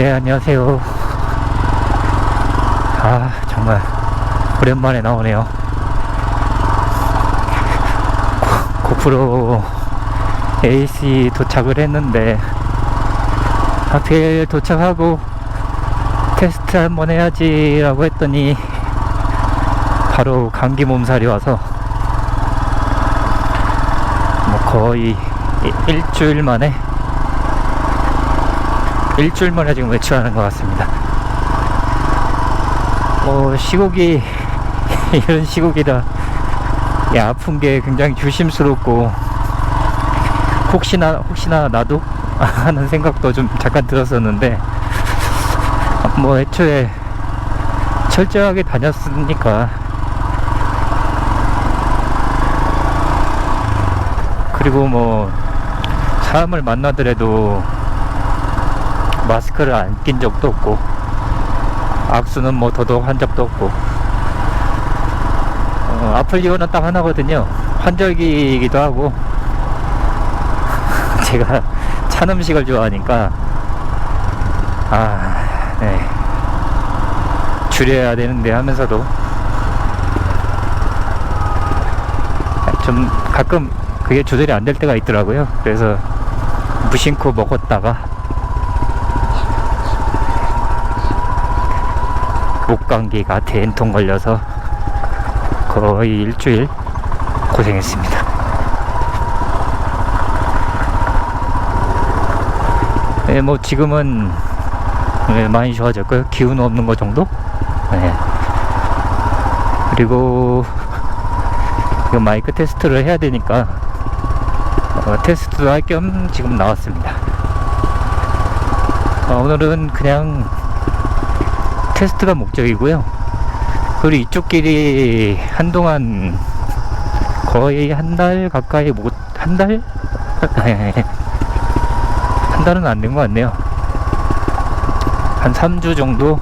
네, 안녕하세요. 아, 정말 오랜만에 나오네요. 고- 고프로 AC 도착을 했는데 하필 도착하고 테스트 한번 해야지 라고 했더니 바로 감기 몸살이 와서 뭐 거의 이- 일주일 만에 일주일 만에 지금 외출하는 것 같습니다. 뭐 시국이 이런 시국이라 이 아픈 게 굉장히 조심스럽고 혹시나 혹시나 나도 하는 생각도 좀 잠깐 들었었는데 뭐 애초에 철저하게 다녔으니까 그리고 뭐 사람을 만나더라도 마스크를 안 낀 적도 없고 악수는 뭐 더더욱 한 적도 없고. 어, 아플 이유는 딱 하나거든요. 환절기이기도 하고. 제가 찬 음식을 좋아하니까. 아, 네. 줄여야 되는데 하면서도. 좀 가끔 그게 조절이 안 될 때가 있더라고요. 그래서 무심코 먹었다가 목 감기가 된통 걸려서 거의 일주일 고생했습니다. 네, 뭐 지금은 네, 많이 좋아졌고요. 기운 없는 거 정도? 네. 그리고 이거 마이크 테스트를 해야 되니까 어, 테스트도 할 겸 지금 나왔습니다. 어, 오늘은 그냥 테스트가 목적이고요. 그리고 이쪽 길이 한동안 거의 한 달 가까이 못, 한 달? 한 달은 안 된 것 같네요. 한 3주 정도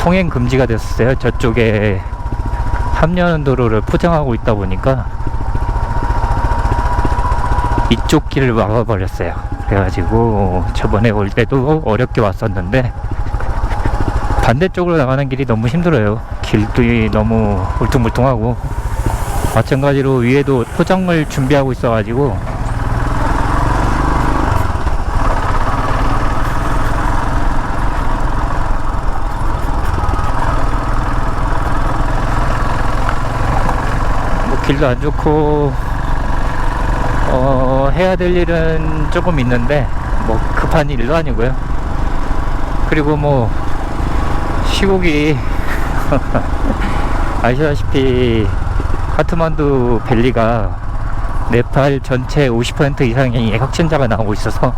통행 금지가 됐어요. 저쪽에 삼년도로를 포장하고 있다 보니까 이쪽 길을 막아버렸어요. 그래가지고 저번에 올 때도 어렵게 왔었는데 반대쪽으로 나가는 길이 너무 힘들어요. 길도 너무 울퉁불퉁하고 마찬가지로 위에도 포장을 준비하고 있어가지고 뭐 길도 안 좋고 어 해야 될 일은 조금 있는데 뭐 급한 일도 아니고요. 그리고 뭐 시국이 아시다시피 카트만두 밸리가 네팔 전체 50% 이상의 확진자가 나오고 있어서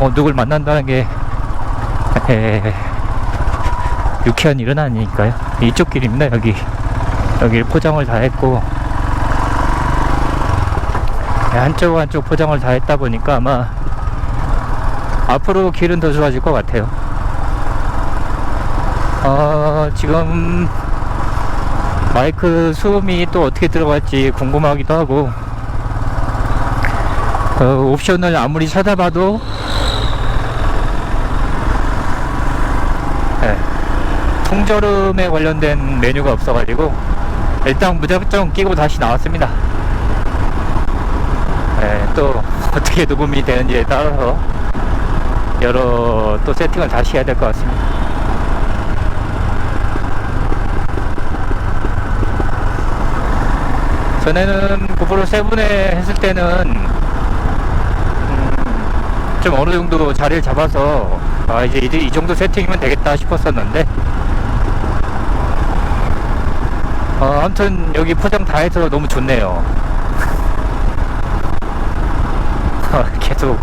뭐 누굴 만난다는 게 에, 유쾌한 일은 아니니까요. 이쪽 길입니다. 여기 여기 포장을 다 했고 네, 한쪽 한쪽 포장을 다 했다 보니까 아마 앞으로 길은 더 좋아질 것 같아요. 어, 지금 마이크 수음이 또 어떻게 들어갈지 궁금하기도 하고 어, 옵션을 아무리 찾아봐도 네, 통저음에 관련된 메뉴가 없어가지고 일단 무작정 끼고 다시 나왔습니다. 네, 또 어떻게 녹음이 되는지에 따라서 여러 또 세팅을 다시 해야 될 것 같습니다. 전에는 고프로 세븐에 했을 때는 음, 좀 어느 정도 자리를 잡아서 아 이제 이, 이 정도 세팅이면 되겠다 싶었었는데 어, 아무튼 여기 포장 다 해서 너무 좋네요. 계속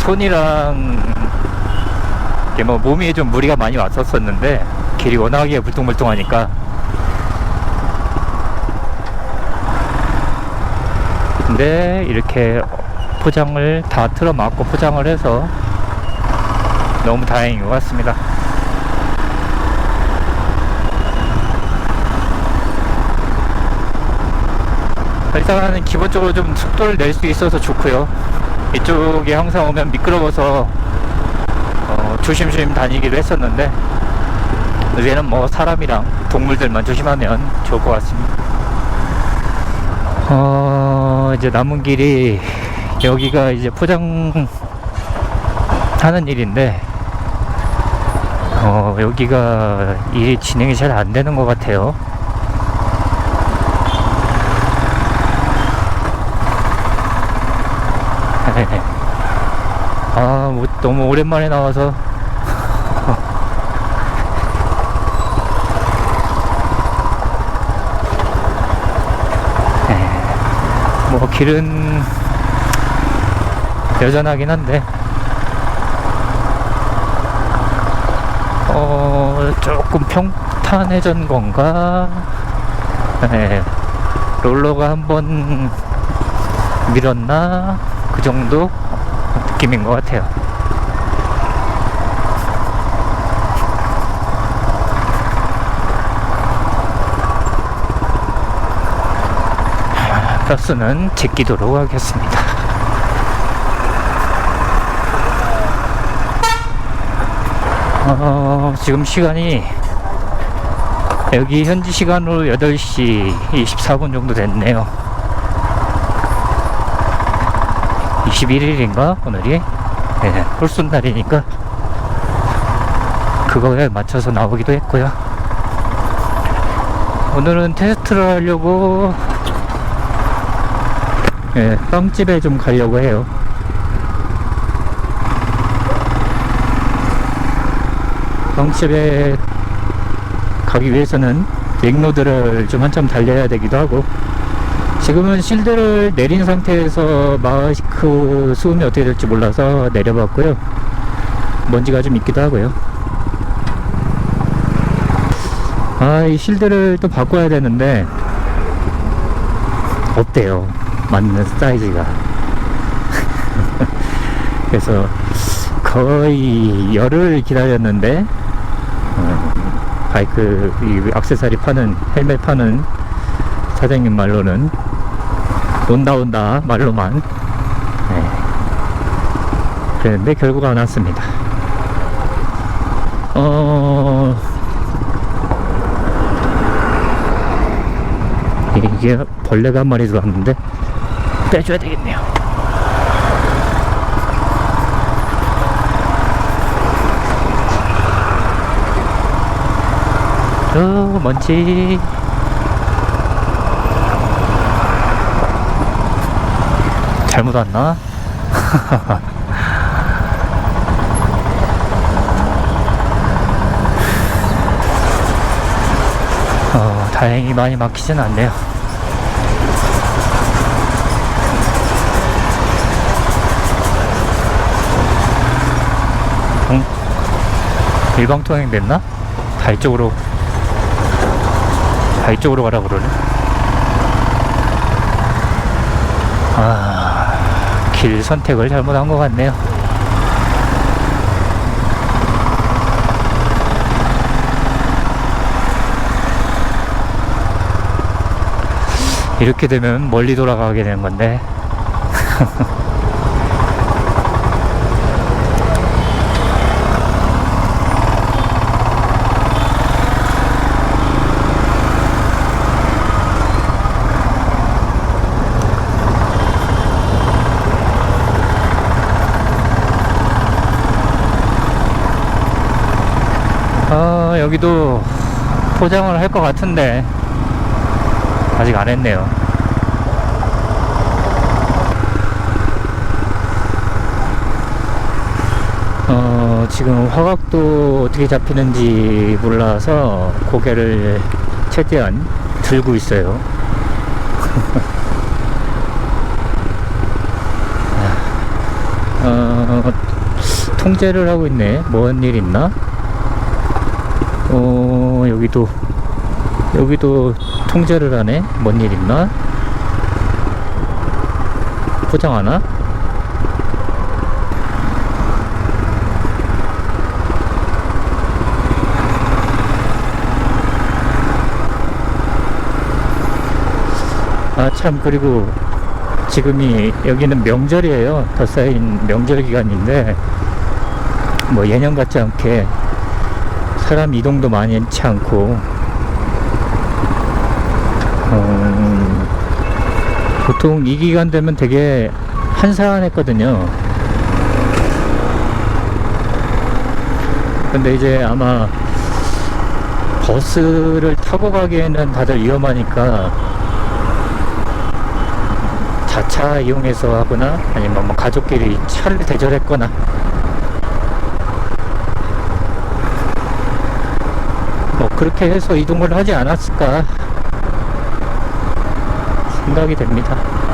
손이랑 이게 뭐 몸이 좀 무리가 많이 왔었었는데 길이 워낙에 물뚱물뚱하니까 근데 이렇게 포장을 다 틀어 막고 포장을 해서 너무 다행인 것 같습니다. 일단은 기본적으로 좀 속도를 낼 수 있어서 좋고요. 이쪽에 항상 오면 미끄러워서 어, 조심조심 다니기로 했었는데 이제는 뭐 사람이랑 동물들만 조심하면 좋을 것 같습니다. 어, 이제 남은 길이 여기가 이제 포장하는 일인데 어, 여기가 일이 진행이 잘 안 되는 것 같아요. 아, 뭐, 너무 오랜만에 나와서. 길은 여전하긴 한데, 어, 조금 평탄해진 건가? 네. 롤러가 한번 밀었나? 그 정도 느낌인 것 같아요. 버스는 제끼도록 하겠습니다. 어, 지금 시간이 여기 현지 시간으로 8시 24분 정도 됐네요. 21일인가 오늘이 네, 홀순날이니까 그거에 맞춰서 나오기도 했고요 오늘은 테스트를 하려고 예, 빵집에 좀 가려고 해요 빵집에 가기 위해서는 링로드를 좀 한참 달려야 되기도 하고 지금은 실드를 내린 상태에서 마스크 수음이 어떻게 될지 몰라서 내려봤고요. 먼지가 좀 있기도 하고요. 아, 이 실드를 또 바꿔야 되는데, 없대요. 맞는 사이즈가. 그래서 거의 열흘 기다렸는데, 어, 바이크, 이 악세사리 파는, 헬멧 파는 사장님 말로는 온다 온다 말로만 네. 그랬는데 결국 안 왔습니다 어 이게 벌레가 한 마리 들어왔는데 빼줘야 되겠네요 어 먼지 잘못 왔나? 어, 다행히 많이 막히진 않네요. 응? 일방 통행 됐나? 달 쪽으로 달 쪽으로 가라 그러네. 아, 길 선택을 잘못한 것 같네요. 이렇게 되면 멀리 돌아가게 되는 건데. 아, 여기도 포장을 할 것 같은데, 아직 안 했네요. 어, 지금 화각도 어떻게 잡히는지 몰라서 고개를 최대한 들고 있어요. 어, 통제를 하고 있네. 뭔 일 있나? 어, 여기도, 여기도 통제를 하네. 뭔 일 있나? 포장하나? 아, 참, 그리고 지금이 여기는 명절이에요. 더 쌓인 명절 기간인데, 뭐 예년 같지 않게 사람 이동도 많지 않고 음, 보통 이 기간 되면 되게 한산했거든요. 근데 이제 아마 버스를 타고 가기에는 다들 위험하니까 자차 이용해서 하거나 아니면 뭐 가족끼리 차를 대절했거나 뭐 그렇게 해서 이동을 하지 않았을까 생각이 됩니다.